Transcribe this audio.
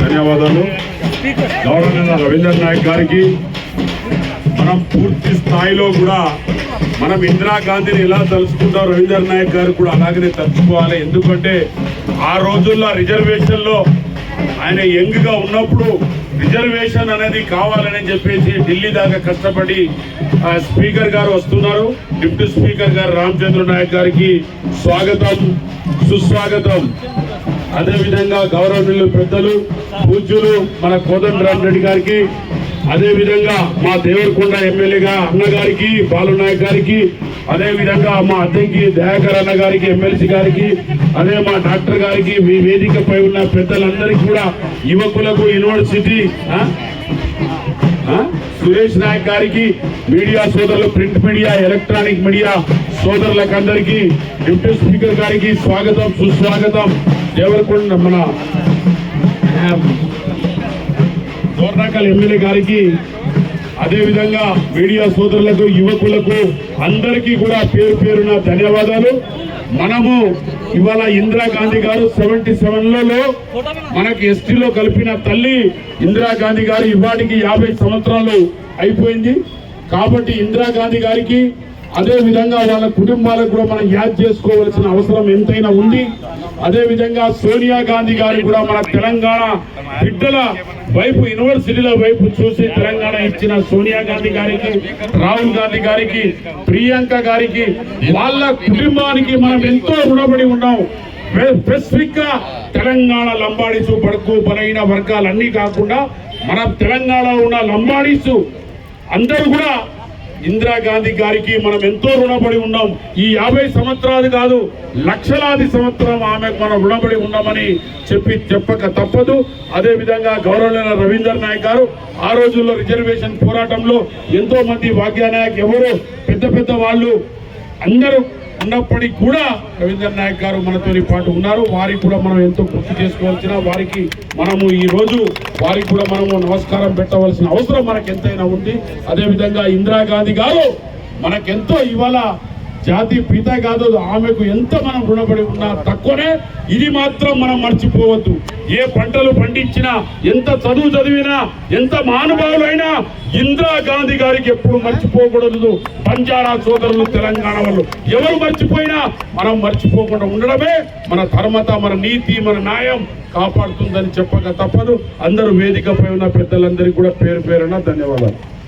ధన్యవాదాలు. గవర్నర్ రవీందర్ నాయక్ గారికి మనం పూర్తి స్థాయిలో కూడా మనం ఇందిరాగాంధీని ఎలా తలుచుకుంటాం రవీందర్ నాయక్ గారు కూడా అలాగనే తలుచుకోవాలి. ఎందుకంటే ఆ రోజుల్లో రిజర్వేషన్లో ఆయన యంగ్గా ఉన్నప్పుడు రిజర్వేషన్ అనేది కావాలని చెప్పేసి ఢిల్లీ దాకా కష్టపడి ఆ, స్పీకర్ గారు వస్తున్నారు. డిప్యూటీ స్పీకర్ గారు రామచంద్ర నాయక్ గారికి స్వాగతం సుస్వాగతం. అదేవిధంగా గౌరవనీయులు పెద్దలు పూజ్యులు మన కోదండరామ్ రెడ్డి గారికి అదేవిధంగా మా దేవరకొండ ఎమ్మెల్యేగా అన్నగారికి గారికి గారికి అదేవిధంగా మా అద్దెకి దయాకర్ అన్న గారికి ఎమ్మెల్సీ గారికి అదే మా డాక్టర్ గారికి మీ వేదికపై ఉన్న పెద్దలందరికీ కూడా యువకులకు యూనివర్సిటీ సురేష్ నాయక్ గారికి మీడియా సోదరులు ప్రింట్ మీడియా ఎలక్ట్రానిక్ మీడియా సోదరులకు అందరికీ డిప్యూటీ స్పీకర్ గారికి స్వాగతం సుస్వాగతం. దేవరకొండ మన ఆ, దోర్నాకల్ ఎమ్మెల్యే గారికి అదేవిధంగా మీడియా సోదరులకు యువకులకు అందరికీ కూడా పేరు పేరున ధన్యవాదాలు. మనము ఇవాళ ఇందిరాగాంధీ గారు సెవెంటీ సెవెన్లలో మనకి ఎస్టీలో కలిపిన తల్లి ఇందిరాగాంధీ గారు ఇవాటికి యాభై సంవత్సరాలు అయిపోయింది. కాబట్టి ఇందిరాగాంధీ గారికి అదే విధంగా వాళ్ళ కుటుంబాలకు కూడా మనం యాద్ చేసుకోవాల్సిన అవసరం ఎంతైనా ఉంది. అదే విధంగా సోనియా గాంధీ గారు కూడా మన తెలంగాణ బిడ్డల వైపు యూనివర్సిటీల వైపు చూసి తెలంగాణ ఇచ్చిన సోనియా గాంధీ గారికి రాహుల్ గాంధీ గారికి ప్రియాంక గారికి వాళ్ళ కుటుంబానికి మనం ఎంతో రుణపడి ఉన్నాం. స్పెసిఫిక్గా తెలంగాణ లంబాడీసు బడుకు బలైన వర్గాలన్నీ కాకుండా మన తెలంగాణలో ఉన్న లంబాడీసు అందరూ కూడా ఇందిరాగాంధీ గారికి మనం ఎంతో రుణపడి ఉన్నాం. ఈ యాభై సంవత్సరాలు కాదు లక్షలాది సంవత్సరం ఆమెకు మనం రుణపడి ఉన్నామని చెప్పి చెప్పక తప్పదు. అదే విధంగా గౌరవనీయ రవీందర్ నాయక్ గారు ఆ రోజుల్లో రిజర్వేషన్ పోరాటంలో ఎంతో మంది భాగ్యనాయక్ ఎవరు పెద్ద పెద్ద వాళ్ళు అందరూ ఉన్నప్పటికీ కూడా రవీంద్ర నాయక్ గారు మనతో పాటు ఉన్నారు. వారికి కూడా మనం ఎంతో గుర్తు చేసుకోవాల్సిన వారికి మనము ఈ రోజు వారికి కూడా మనము నమస్కారం పెట్టవలసిన అవసరం మనకు ఎంతైనా ఉంది. అదేవిధంగా ఇందిరాగాంధీ గారు మనకెంతో ఇవాళ జాతి పిత కాదు ఆమెకు ఎంత మనం రుణపడి ఉన్నా తక్కువనే. ఇది మాత్రం మనం మర్చిపోవద్దు. ఏ పంటలు పండించినా ఎంత చదువు చదివినా ఎంత మహానుభావులైనా ఇందిరాగాంధీ గారికి ఎప్పుడు మర్చిపోకూడదు. పంజారా సోదరులు తెలంగాణ వాళ్ళు. ఎవరు మర్చిపోయినా మనం మర్చిపోకుండా ఉండడమే మన ధర్మత మన నీతి మన న్యాయం. కాపాడుతుందని చెప్పక తప్పదు. అందరూ వేదికపై ఉన్న పెద్దలందరికీ కూడా పేరు పేరున ధన్యవాదాలు.